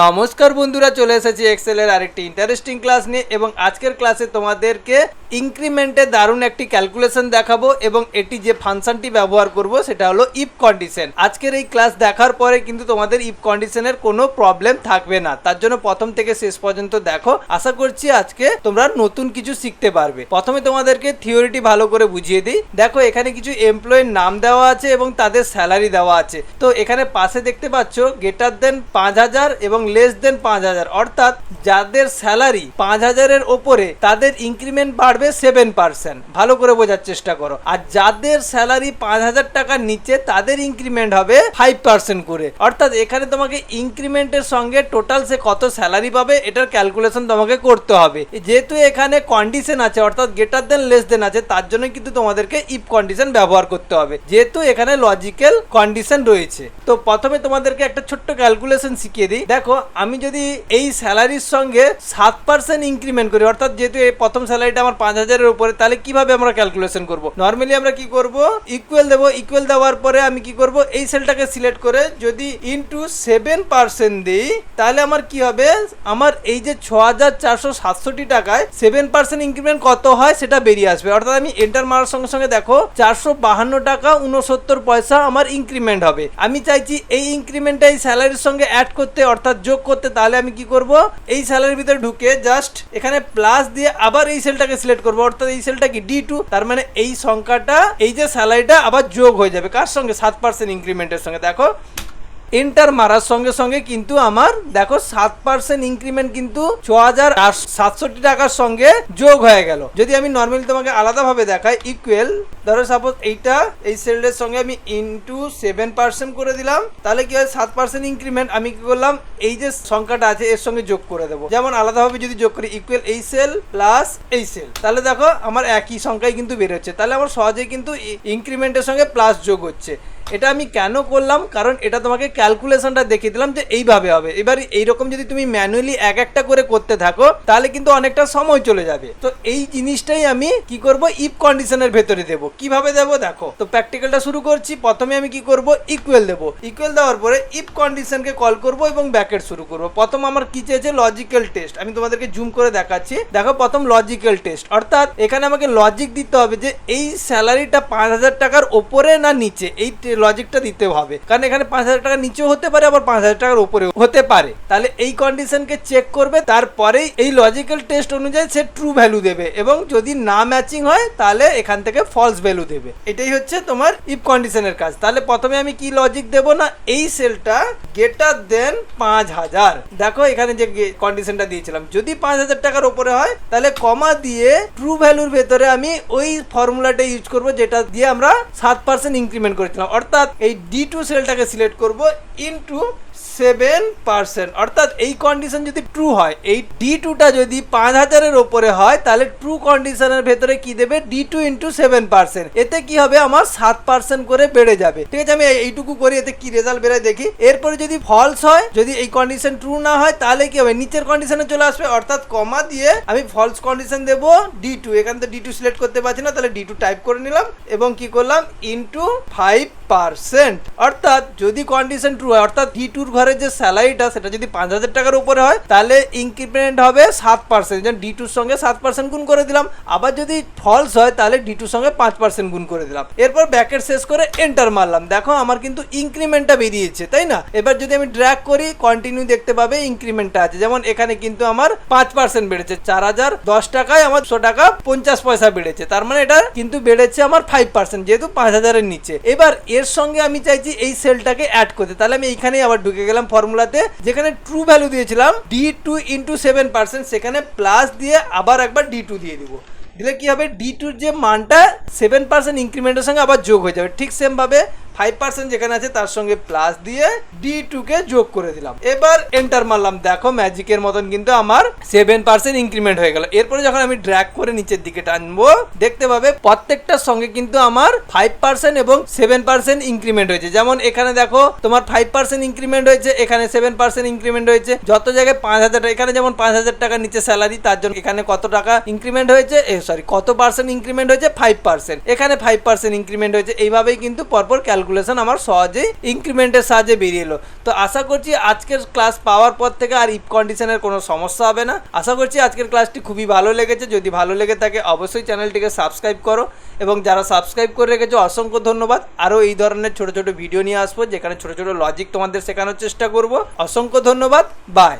নমস্কার বন্ধুরা, চলে এসেছি এক্সেলের আরেকটি ইন্টারেস্টিং ক্লাস নিয়ে এবং আজকের ক্লাসে তোমাদেরকে ইনক্রিমেন্টে দারুণ একটি ক্যালকুলেশন দেখাবো এবং এটি যে ফাংশনটি ব্যবহার করব সেটা হলো ইফ কন্ডিশন আজকের এই ক্লাস দেখার পরে কিন্তু তোমাদের ইফ কন্ডিশনের কোনো প্রবলেম থাকবে না। তার জন্য প্রথম থেকে শেষ পর্যন্ত দেখো। আশা করছি আজকে তোমরা নতুন কিছু শিখতে পারবে। প্রথমে তোমাদেরকে থিওরিটি ভালো করে বুঝিয়ে দিই। দেখো, এখানে কিছু এমপ্লয়ের নাম দেওয়া আছে এবং তাদের স্যালারি দেওয়া আছে। তো এখানে পাশে দেখতে পাচ্ছ গেটার দেন পাঁচ হাজার এবং লেস দেন পাঁচ হাজার। অর্থাৎ যাদের স্যালারি পাঁচ হাজারের ওপরে, তাদের ইনক্রিমেন্ট বাড়বে সেভেন পার্সেন্ট ভালো করে বোঝার চেষ্টা করো। আর যাদের স্যালারি পাঁচ হাজার টাকার নিচে, তাদের ইনক্রিমেন্ট হবে ফাইভ পার্সেন্ট করে। অর্থাৎ এখানে তোমাকে ইনক্রিমেন্টের সঙ্গে টোটাল সে কত স্যালারি পাবে, এটার ক্যালকুলেশন তোমাকে করতে হবে। যেহেতু এখানে কন্ডিশন আছে, অর্থাৎ গেটার দেন লেস দেন আছে, তার জন্য কিন্তু তোমাদেরকে ইফ কন্ডিশন ব্যবহার করতে হবে। যেহেতু এখানে লজিক্যাল কন্ডিশন রয়েছে। তো প্রথমে তোমাদেরকে একটা ছোট্ট ক্যালকুলেশন শিখিয়ে দিই। দেখো আমি যদি এই স্যালারির সঙ্গে সাত পার্সেন্ট ইনক্রিমেন্ট করি, অর্থাৎ যেহেতু এই প্রথম স্যালারিটা আমার পাঁচ হাজারের উপরে, তাহলে কীভাবে আমরা ক্যালকুলেশন করব? নর্মালি আমরা কি করব? ইকুয়াল দেবো ইকুয়াল দেওয়ার পরে আমি কি করব? এই সেলটাকে সিলেক্ট করে যদি ইনটু সেভেন পার্সেন্ট দিই, তাহলে আমার কি হবে? আমার এই যে ছ হাজার চারশো সাতষট্টি টাকায় সেভেন পার্সেন্ট ইনক্রিমেন্ট কত হয় সেটা বেরিয়ে আসবে। অর্থাৎ আমি এন্টার মারার সঙ্গে সঙ্গে দেখো, চারশো বাহান্ন টাকা উনসত্তর পয়সা আমার ইনক্রিমেন্ট হবে। আমি চাইছি এই ইনক্রিমেন্টটা এই স্যালারির সঙ্গে অ্যাড করতে, অর্থাৎ যোগ করতে, তাহলে আমি কি করব? এই সেলের ভিতরে ঢুকে জাস্ট এখানে প্লাস দিয়ে আবার এই সেলটাকে সিলেক্ট করব। অর্থাৎ এই সেলটা কি ডি টু তার মানে এই সংখ্যাটা, এই যে স্যালারিটা আবার যোগ হয়ে যাবে। কার সঙ্গে? সাত পার্সেন্ট ইনক্রিমেন্টের সঙ্গে। দেখো এন্টার মারার সঙ্গে সঙ্গে কিন্তু আমার, দেখো, সাত পার্সেন্ট ইনক্রিমেন্ট কিন্তু ছ হাজার সাতষট্টি টাকার সঙ্গে যোগ হয়ে গেল। যদি আমি নর্মালি তোমাকে আলাদাভাবে দেখাই ইকুয়াল ধরো সাপোজ এইটা, এই সেলটার সঙ্গে আমি ইনটু সেভেন পার্সেন্ট করে দিলাম, তাহলে কি হয়, সাত পার্সেন্ট ইনক্রিমেন্ট আমি কি করলাম, এই যে সংখ্যাটা আছে, এর সঙ্গে যোগ করে দেবো। যেমন আলাদাভাবে যদি যোগ করি ইকুয়াল এই সেল প্লাস এই সেল তাহলে দেখো, আমার একই সংখ্যায় কিন্তু বেরোচ্ছে। তাহলে আমার সহজেই কিন্তু ইনক্রিমেন্টের সঙ্গে প্লাস যোগ হচ্ছে। এটা আমি কেন করলাম? কারণ এটা তোমাকে ক্যালকুলেশনটা দেখিয়ে দিলাম যে এইভাবে হবে। এবার এইরকম যদি তুমি ম্যানুয়ালি এক একটা করে করতে থাকো, তাহলে কিন্তু অনেকটা সময় চলে যাবে। তো এই জিনিসটাই আমি কি করব? ইফ কন্ডিশনের ভেতরে দেবো। কীভাবে দেবো? দেখো। তো প্র্যাকটিক্যালটা শুরু করছি। প্রথমে আমি কি করব? ইকুয়াল দেবো। ইকুয়াল দেওয়ার পরে ইফ কন্ডিশনকে কল করব এবং ব্যাকেট শুরু করব। প্রথম আমার কি চেয়েছে? লজিক্যাল টেস্ট আমি তোমাদেরকে জুম করে দেখাচ্ছি। দেখো, প্রথম লজিক্যাল টেস্ট অর্থাৎ এখানে আমাকে লজিক দিতে হবে যে এই স্যালারিটা পাঁচ হাজার টাকার ওপরে না নিচে? এই লজিকটা দিতে হবে। কারণ এখানে পাঁচ হাজার টাকার নিচেও হতে পারে, আবার পাঁচ হাজার টাকার উপরে হতে পারে। তাহলে এই কন্ডিশনকে চেক করবে, তারপরেই এই লজিক্যাল টেস্ট অনুযায়ী সে ট্রু ভ্যালু দেবে এবং যদি না ম্যাচিং হয়, তাহলে এখান থেকে ফলস ভ্যালু দেবে। এটাই হচ্ছে তোমার ইফ কন্ডিশনের কাজ। তাহলে প্রথমে আমি কি লজিক দেব না? এই সেলটা গেটার দেন পাঁচ হাজার। দেখো এখানে যে কন্ডিশনটা দিয়েছিলাম। যদি পাঁচ হাজার টাকার উপরে হয়, তাহলে কমা দিয়ে ট্রু ভ্যালুর ভেতরে আমি ওই ফর্মুলাটা ইউজ করব, যেটা দিয়ে আমরা সাত পার্সেন্ট ইনক্রিমেন্ট করেছিলাম। অর্থাৎ এই ডি টু সেলটাকে সিলেক্ট করব ইনটু সেভেন পার্সেন্ট অর্থাৎ এই কন্ডিশন যদি ট্রু হয়, এই ডি টুটা যদি পাঁচ হাজারের ওপরে হয়, তাহলে ট্রু কন্ডিশনের ভেতরে কি দেবে? D two into seven percent এতে কি হবে? আমার সাত পার্সেন্ট করে বেড়ে যাবে। ঠিক আছে, আমি এইটুকু করি, এতে কি রেজাল্ট বেরোয় দেখি। এরপরে যদি ফলস হয়, যদি এই কন্ডিশন ট্রু না হয়, তাহলে কি হবে? নিচের কন্ডিশনে চলে আসবে, অর্থাৎ কমা দিয়ে আমি ফলস কন্ডিশন দেবো ডি টু এখান থেকে ডি টু সিলেক্ট করতে পারছি না, তাহলে ডি টু টাইপ করে নিলাম এবং কি করলাম? ইন্টু ফাইভ পার্সেন্ট অর্থাৎ যদি কন্ডিশন ট্রু হয়, অর্থাৎ ডি টুর ঘরে যে স্যালারিটা সেটা যদি পাঁচ হাজার টাকার উপরে হয়, তাহলে ইনক্রিমেন্ট হবে সাত পার্সেন্ট যেমন ডি টুর সঙ্গে সাত পার্সেন্ট গুণ করে দিলাম। আবার যদি ফলস হয়, তাহলে ডি টুর সঙ্গে পাঁচ পার্সেন্ট গুণ করে দিলাম। এরপর ব্যাকেট শেষ করে এন্টার মারলাম। দেখো আমার কিন্তু ইনক্রিমেন্টটা বেরিয়েছে, তাই না? এবার যদি আমি ড্র্যাক করি কন্টিনিউ দেখতে পাবে ইনক্রিমেন্টটা আছে। যেমন এখানে কিন্তু আমার পাঁচ পার্সেন্ট বেড়েছে। চার হাজার দশ টাকায় আমার দুশো টাকা পঞ্চাশ পয়সা বেড়েছে। তার মানে এটা কিন্তু বেড়েছে আমার ফাইভ পার্সেন্ট যেহেতু পাঁচ হাজারের নিচে। এবার এর সঙ্গে আমি চাইছি এই সেলটাকে অ্যাড করতে। তাহলে আমি এইখানেই আবার ঢুকে গেলাম ফর্মুলাতে যেখানে ট্রু ভ্যালু দিয়েছিলাম D two into seven percent সেখানে প্লাস দিয়ে আবার একবার ডি টু দিয়ে দিব। দিলে কি হবে? ডি টুর যে মানটা সেভেন পার্সেন্ট ইনক্রিমেন্টের সঙ্গে আবার যোগ হয়ে যাবে। ঠিক সেম ভাবে ফাইভ পার্সেন্ট যেখানে আছে, তার সঙ্গে প্লাস দিয়ে ডি টু কে যোগ করে দিলাম। এবার এন্টার মারলাম। দেখো ম্যাজিকের মতন কিন্তু আমার সেভেন পার্সেন্ট ইনক্রিমেন্ট হয়ে গেল। এরপরে যখন আমি ড্র্যাগ করে নিচের দিকে টানবো, দেখতে পাবে প্রত্যেকটার সঙ্গে কিন্তু আমার ফাইভ পার্সেন্ট এবং সেভেন পার্সেন্ট ইনক্রিমেন্ট হয়েছে। যেমন এখানে দেখো, তোমার ফাইভ পার্সেন্ট ইনক্রিমেন্ট হয়েছে, এখানে সেভেন পার্সেন্ট ইনক্রিমেন্ট হয়েছে। যত জায়গায় পাঁচ হাজার টাকা এখানে যেমন পাঁচ হাজার টাকার নিচে স্যালারি তার জন্য এখানে কত টাকা ইনক্রিমেন্ট হয়েছে? সরি কত পার্সেন্ট ইনক্রিমেন্ট হয়েছে? ফাইভ পার্সেন্ট এখানে ফাইভ পার্সেন্ট ইনক্রিমেন্ট হয়েছে। এইভাবেই কিন্তু পরপর ক্যালকুলেট ক্যালকুলেশন আমার সহজেই ইনক্রিমেন্টের সাহায্যে বেরিয়ে এলো। তো আশা করছি আজকের ক্লাস পাওয়ার পর থেকে আর ইফ কন্ডিশনের কোনো সমস্যা হবে না। আশা করছি আজকের ক্লাসটি খুবই ভালো লেগেছে। যদি ভালো লেগে থাকে অবশ্যই চ্যানেলটিকে সাবস্ক্রাইব করো এবং যারা সাবস্ক্রাইব করে রেখেছো অসংখ্য ধন্যবাদ। আরও এই ধরনের ছোট ছোট ভিডিও নিয়ে আসব, যেখানে ছোট ছোট লজিক তোমাদের শেখানোর চেষ্টা করব। অসংখ্য ধন্যবাদ। বাই